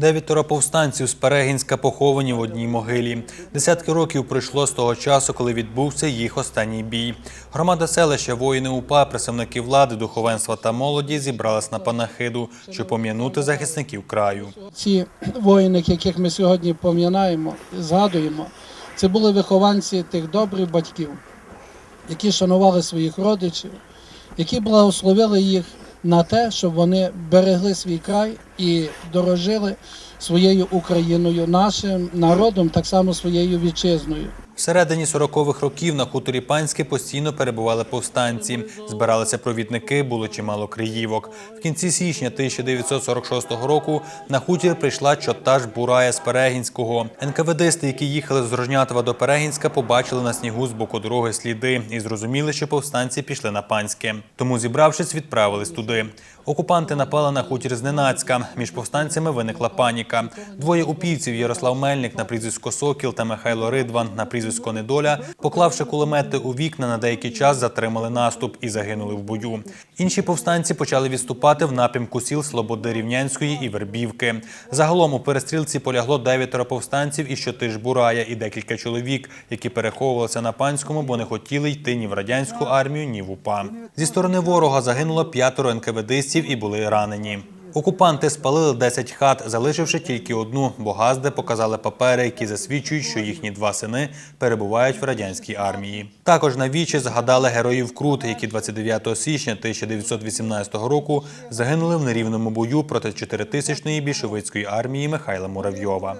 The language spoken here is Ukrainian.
Дев'ятеро повстанців з Перегінська поховані в одній могилі. Десятки років пройшло з того часу, коли відбувся їх останній бій. Громада селища, воїни УПА, представники влади, духовенства та молоді зібрались на панахиду, щоб пом'янути захисників краю. Ці воїни, яких ми сьогодні пам'ятаємо, згадуємо, це були вихованці тих добрих батьків, які шанували своїх родичів, які благословили їх на те, щоб вони берегли свій край і дорожили своєю Україною, нашим народом, так само своєю вітчизною. Всередині 40-х років на хуторі Панське постійно перебували повстанці. Збиралися провідники, було чимало криївок. В кінці січня 1946 року на хутір прийшла чотаж Бурая з Перегінського. НКВДисти, які їхали з Рожнятова до Перегінська, побачили на снігу з боку дороги сліди і зрозуміли, що повстанці пішли на панське. Тому, зібравшись, відправились туди. Окупанти напали на хутір зненацька. Між повстанцями виникла паніка. Двоє упівців Ярослав Мельник на прізвисько Сокіл та Михайло Ридван на прізвисько Недоля, поклавши кулемети у вікна, на деякий час затримали наступ і загинули в бою. Інші повстанці почали відступати в напрямку сіл Слободи Рівнянської і Вербівки. Загалом у перестрілці полягло дев'ятеро повстанців і щотиж Бурая і декілька чоловік, які переховувалися на панському, бо не хотіли йти ні в радянську армію, ні в УПА. Зі сторони ворога загинуло п'ятеро НКВДистів і були ранені. Окупанти спалили 10 хат, залишивши тільки одну, бо газди показали папери, які засвідчують, що їхні два сини перебувають в радянській армії. Також на вічі згадали героїв Крут, які 29 січня 1918 року загинули в нерівному бою проти 4-тисячної більшовицької армії Михайла Муравйова.